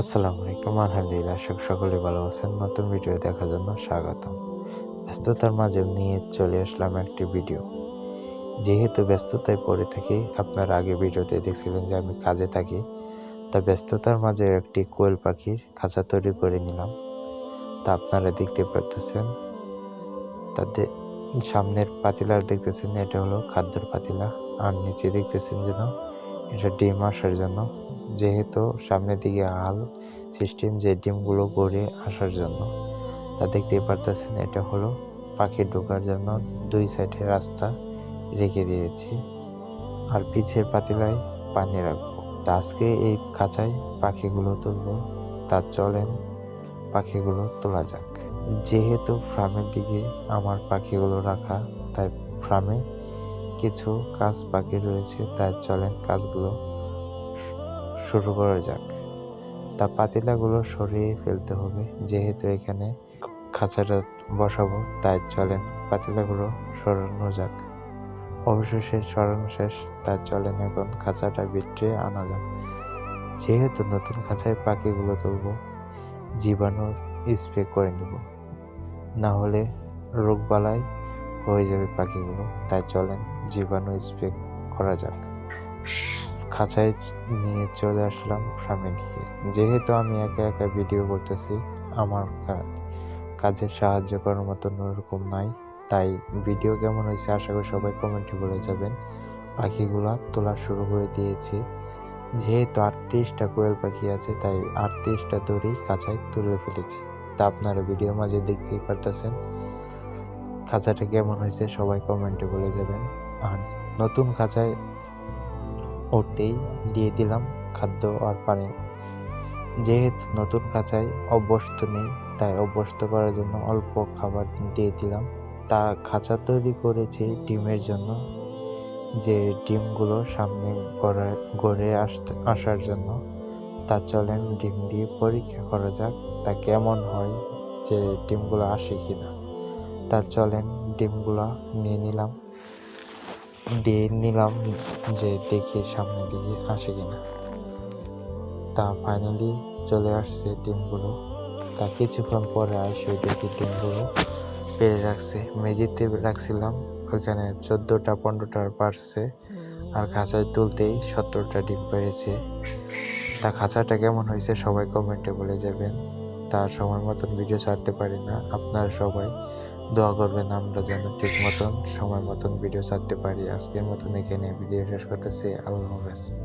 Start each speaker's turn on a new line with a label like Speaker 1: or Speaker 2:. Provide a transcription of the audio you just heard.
Speaker 1: আসসালামু আলাইকুম, আলহামদুলিল্লাহ, আশা সকলে ভালো আছেন। নতুন ভিডিও দেখার জন্য স্বাগতম। ব্যস্ততার মাঝে নিয়ে চলে আসলাম একটি ভিডিও। যেহেতু ব্যস্ততায় পড়ে থাকি, আপনার আগে ভিডিওতে দেখছিলেন যে আমি কাজে থাকি, তা ব্যস্ততার মাঝে একটি কোয়েল পাখির খাঁচা তৈরি করে নিলাম। তা আপনারা দেখতে পারতেছেন। তাদের সামনের পাতিলার দেখতেছেন, এটা হলো খাদ্যর পাতিলা। আর নিচে দেখতেছেন যেন এটা ডিম আসার জন্য যেহেতু সামনের দিকে হাল সিস্টেম যে ডিমগুলো গড়ে আসার জন্য। তা দেখতেই পারতেছেন, এটা হলো পাখি ঢোকার জন্য দুই সাইডে রাস্তা রেখে দিয়েছি। আর পিছের পাতিলায় পানি রাখব। তা আজকে এই খাঁচায় পাখিগুলো তুলবো। তা চলেন পাখিগুলো তোলা যাক। যেহেতু ফার্মের দিকে আমার পাখিগুলো রাখা, তাই ফার্মে কিছু কাজ বাকি রয়েছে, তাই চলেন কাজগুলো শুরু করা যাক। তা পাতিলাগুলো সরিয়ে ফেলতে হবে। যেহেতু এখানে খাঁচাটা বসাবো, তাই চলেন পাতিলাগুলো সরানো যাক। অবশেষে সরানো শেষ তাই চলেন এখন খাঁচাটা ভিতরে আনা যাক। যেহেতু নতুন খাঁচায় পাখিগুলো তুলব, জীবাণু স্প্রে করে নেব। না হলে রোগবালাই হয়ে যাবে পাখিগুলো। তাই চলেন জীবাণু স্প্রে করা যাক। খাঁচায় নিয়ে চলে আসলাম সামনে দিকে। যেহেতু আমি একা একা ভিডিও করতেছি, আমার কাজে সাহায্য করার মতন ওরকম নাই। তাই ভিডিও কেমন হয়েছে আশা করি সবাই কমেন্টে বলে যাবেন। পাখিগুলা তোলা শুরু করে দিয়েছি। যেহেতু আটত্রিশটা কোয়েল পাখি আছে, তাই আটত্রিশটা দড়ি খাঁচায় তুলে ফেলেছি। তা আপনারা ভিডিও মাঝে দেখতেই পারতেছেন। খাঁচাটা কেমন হয়েছে সবাই কমেন্টে বলে যাবেন। আর নতুন খাঁচায় উঠতেই দিয়ে দিলাম খাদ্য আর পানি। যেহেতু নতুন খাঁচায় অভ্যস্ত নেই, তাই অভ্যস্ত করার জন্য অল্প খাবার দিয়ে দিলাম। তা খাঁচা তৈরি করেছি ডিমের জন্য, যে ডিমগুলো সামনে গড়ে গড়ে আসতে, আসার জন্য। তা চলেন ডিম দিয়ে পরীক্ষা করা যাক, তা কেমন হয় যে ডিমগুলো আসে কিনা। তা চলেন ডিমগুলো নিয়ে নিলাম। দিয়ে নিলাম যে দেখি সামনের দিকে আসে কিনা। তা ফাইনালি চলে আসছে ডিমগুলো। তা কিছুক্ষণ পরে আসে দেখি ডিমগুলো পেরে রাখছে। মেঝেতে রাখছিলাম, ওইখানে চোদ্দোটা পনেরোটা পারছে আর খাঁচায় তুলতেই সত্তরটা ডিম পেরেছে। তা খাঁচাটা কেমন হয়েছে সবাই কমেন্টে বলে যাবেন। তার সময় মতন ভিডিও ছাড়তে পারি না। আপনারা সবাই দোয়া করবেন আমরা যেন ঠিক মতন, সময় মতন ভিডিও ছাড়তে পারি। আজকের মতন এখানে ভিডিও শেষ করতেছি। আল্লাহ হাফেজ।